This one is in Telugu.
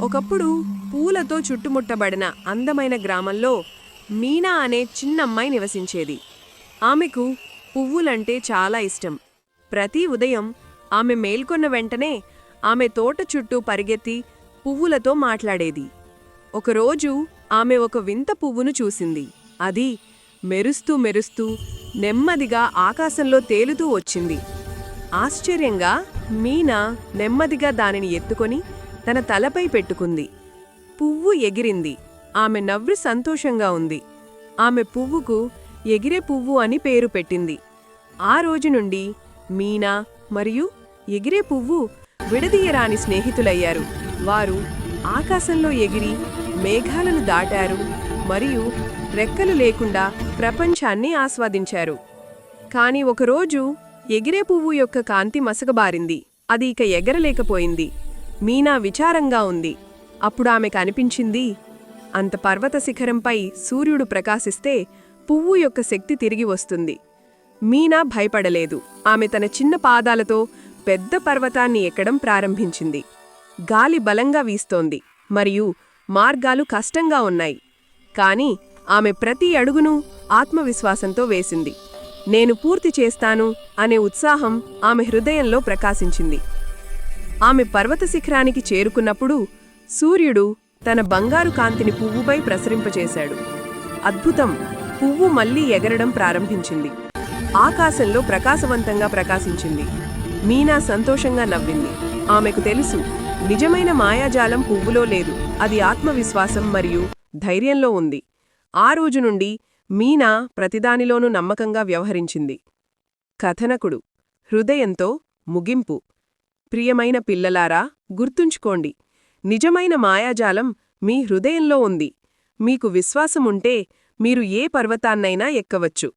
ఒకప్పుడు పూలతో చుట్టుముట్టబడిన అందమైన గ్రామంలో మీనా అనే చిన్నమ్మాయి నివసించేది. ఆమెకు పువ్వులంటే చాలా ఇష్టం. ప్రతి ఉదయం ఆమె మేల్కొన్న వెంటనే ఆమె తోట చుట్టూ పరిగెత్తి పువ్వులతో మాట్లాడేది. ఒకరోజు ఆమె ఒక వింత పువ్వును చూసింది. అది మెరుస్తూ మెరుస్తూ నెమ్మదిగా ఆకాశంలో తేలుతూ వచ్చింది. ఆశ్చర్యంగా మీనా నెమ్మదిగా దానిని ఎత్తుకొని తన తలపై పెట్టుకుంది. పువ్వు ఎగిరింది. ఆమె నవ్వు సంతోషంగా ఉంది. ఆమె పువ్వుకు ఎగిరే పువ్వు అని పేరు పెట్టింది. ఆ రోజు నుండి మీనా మరియు ఎగిరే పువ్వు విడదీయరాని స్నేహితులయ్యారు. వారు ఆకాశంలో ఎగిరి మేఘాలను దాటారు మరియు రెక్కలు లేకుండా ప్రపంచాన్ని ఆస్వాదించారు. కాని ఒకరోజు ఎగిరే పువ్వు యొక్క కాంతి మసకబారింది. అది ఇక ఎగరలేకపోయింది. మీనా విచారంగా ఉంది. అప్పుడు ఆమెకు అనిపించింది అంత పర్వత శిఖరంపై సూర్యుడు ప్రకాశిస్తే పువ్వు యొక్క శక్తి తిరిగి వస్తుంది. మీనా భయపడలేదు. ఆమె తన చిన్న పాదాలతో పెద్ద పర్వతాన్ని ఎక్కడం ప్రారంభించింది. గాలి బలంగా వీస్తోంది. మరియు మార్గాలు కష్టంగా ఉన్నాయి. కాని ఆమె ప్రతి అడుగును ఆత్మవిశ్వాసంతో వేసింది. నేను పూర్తి చేస్తాను అనే ఉత్సాహం ఆమె హృదయంలో ప్రకాశించింది. ఆమె పర్వత శిఖరానికి చేరుకున్నప్పుడు సూర్యుడు తన బంగారు కాంతిని పువ్వుపై ప్రసరింపచేశాడు అద్భుతం! పువ్వు మళ్ళీ ఎగరడం ప్రారంభించింది. ఆకాశంలో ప్రకాశవంతంగా ప్రకాశించింది. మీనా సంతోషంగా నవ్వింది. ఆమెకు తెలుసు నిజమైన మాయాజాలం పువ్వులో లేదు. అది ఆత్మవిశ్వాసం మరియు ధైర్యంలో ఉంది. ఆ రోజు నుండి మీనా ప్రతిదానిలోనూ నమ్మకంగా వ్యవహరించింది. కథనకుడు హృదయంతో ముగింపు. ప్రియమైన పిల్లలారా గుర్తుంచుకోండి నిజమైన మాయాజాలం మీ హృదయంలో ఉంది. మీకు విశ్వాసముంటే మీరు ఏ పర్వతాన్నైనా ఎక్కవచ్చు.